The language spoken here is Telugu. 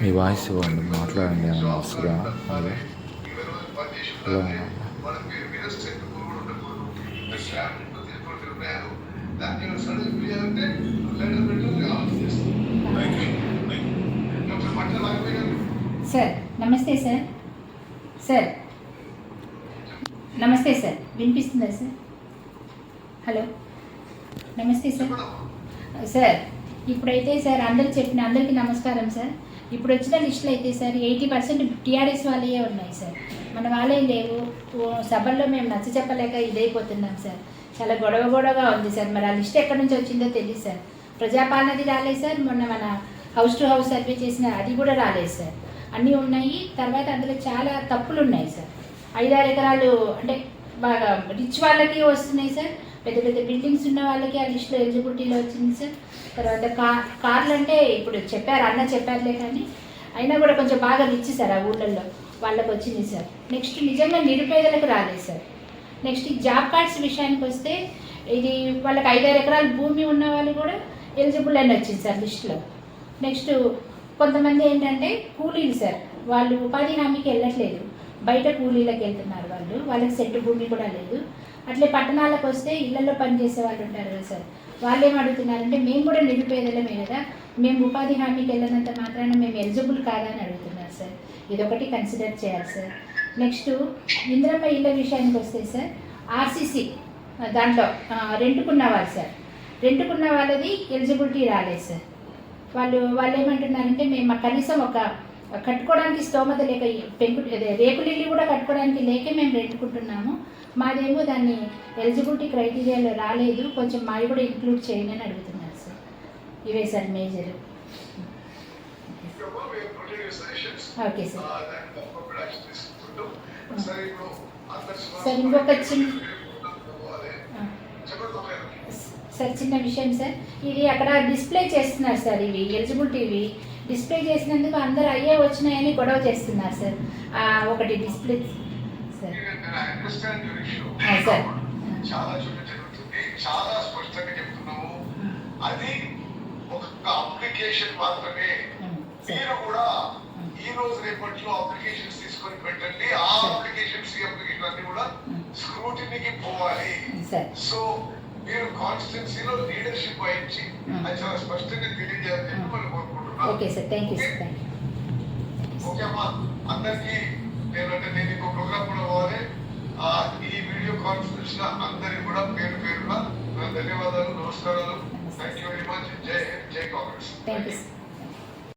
మీ వాయిస్ ఇవ్వండి మాట్లాడండి వస్తుందా అదే. హలో సార్ నమస్తే సార్ సార్ నమస్తే సార్ వినిపిస్తుందా సార్ హలో నమస్తే సార్ సార్ ఇప్పుడైతే సార్ అందరు చెప్పిన అందరికీ నమస్కారం సార్. ఇప్పుడు వచ్చిన లిస్టులు అయితే సార్ ఎయిటీ పర్సెంట్ టీఆర్ఎస్ వాళ్ళే ఉన్నాయి సార్. మన వాళ్ళే లేవు. సభల్లో మేము నచ్చ చెప్పలేక ఇదైపోతున్నాం సార్. చాలా గొడవ గొడవగా ఉంది సార్. మరి ఆ లిస్ట్ ఎక్కడి నుంచి వచ్చిందో తెలియదు సార్. ప్రజాపాలనది రాలేదు సార్. మొన్న మన హౌస్ టు హౌస్ సర్వే చేసిన అది కూడా రాలేదు సార్. అన్నీ ఉన్నాయి. తర్వాత అందులో చాలా తప్పులు ఉన్నాయి సార్. ఐదారు ఎకరాలు అంటే బాగా రిచ్ వాళ్ళకి వస్తున్నాయి సార్. పెద్ద పెద్ద బిల్డింగ్స్ ఉన్న వాళ్ళకి ఆ లిస్టులో ఎలిజిబిలిటీలో వచ్చింది సార్. తర్వాత కార్ కార్లు అంటే ఇప్పుడు చెప్పారు అన్న చెప్పారులే కానీ అయినా కూడా కొంచెం బాగా రిచ్ సార్ ఆ ఊళ్ళల్లో. వాళ్ళకి వచ్చింది సార్. నెక్స్ట్ నిజంగా నిరుపేదలకు రాలేదు సార్. నెక్స్ట్ ఈ జాబ్ కార్డ్స్ విషయానికి వస్తే ఇది వాళ్ళకి ఐదారు ఎకరాల భూమి ఉన్న వాళ్ళు కూడా ఎలిజిబుల్ అని వచ్చింది సార్ లిస్టులో నెక్స్ట్ కొంతమంది ఏంటంటే కూలీలు సార్. వాళ్ళు ఉపాధి హామీకి వెళ్ళట్లేదు. బయట కూలీలకు వెళ్తున్నారు వాళ్ళు. వాళ్ళకి సెట్ భూమి కూడా లేదు. అట్లే పట్టణాలకు వస్తే ఇళ్ళలో పనిచేసే వాళ్ళు ఉంటారు కదా సార్. వాళ్ళు ఏం అడుగుతున్నారంటే మేము కూడా నిరుపేదలమే కదా. మేము ఉపాధి హామీకి వెళ్ళినంత మాత్రాన మేము ఎలిజిబుల్ కాదా అని అడుగుతున్నారు సార్. ఇదొకటి కన్సిడర్ చేయాలి సార్. నెక్స్ట్ ఇంద్రమ్మ ఇళ్ళ విషయానికి వస్తే సార్ ఆర్సీసీ దాంట్లో రెంటుకున్న వాళ్ళు సార్. రెంటుకున్న వాళ్ళది ఎలిజిబిలిటీ రాలేదు సార్. వాళ్ళు వాళ్ళు ఏమంటున్నారంటే మేము కనీసం ఒక కట్టుకోవడానికి స్తోమత లేక పెంకు అదే రేకులిల్లు కూడా కట్టుకోవడానికి లేకే మేము రెంటుకుంటున్నాము మాదేమో దాన్ని ఎలిజిబిలిటీ క్రైటీరియాలో రాలేదు. కొంచెం మావి కూడా ఇంక్లూడ్ చేయండి అని అడుగుతున్నారు సార్. ఇవే sir major. Okay sir sir ఇంకొక చిన్న. సార్ చిన్న విషయం సార్. ఇది అక్కడ డిస్ప్లే చేస్తున్నారు సార్ ఇవి ఎలిజిబిలిటీ ఇవి డిస్ప్లే చేసినందుకు అందరు అయ్యే వచ్చినాయని గొడవ చేస్తున్నారు సార్. ఒకటి డిస్ప్లే సార్. సార్. చాలా చోట్ల జరుగుతుంది. చాలా స్పష్టంగా చెప్తున్నాము. అది ఒక అప్లికేషన్ మాత్రమే. మీరు కూడా ఈ రోజు రేపట్లో అప్లికేషన్స్ తీసుకొని పెట్టండి. ఆ అప్లికేషన్స్ అప్లికేషన్ అన్ని కూడా స్క్రూటినీకి పోవాలి. సో మీరు కాన్స్టిట్యున్సీలో లీడర్షిప్ వహించి అది చాలా స్పష్టంగా తెలియజేయాలని చెప్పి మనం okay sir thank you sir thank you okay అమ్మా అందరికీ నేనంటే నేను ఇంకో ప్రోగ్రామ్ కూడా పోవాలి. ఈ వీడియో కాన్ఫరెన్స్లో అందరికి కూడా పేరు ధన్యవాదాలు నమస్కారాలు. థ్యాంక్ యూ వెరీ మచ్ జై జై కాంగ్రెస్. Thank you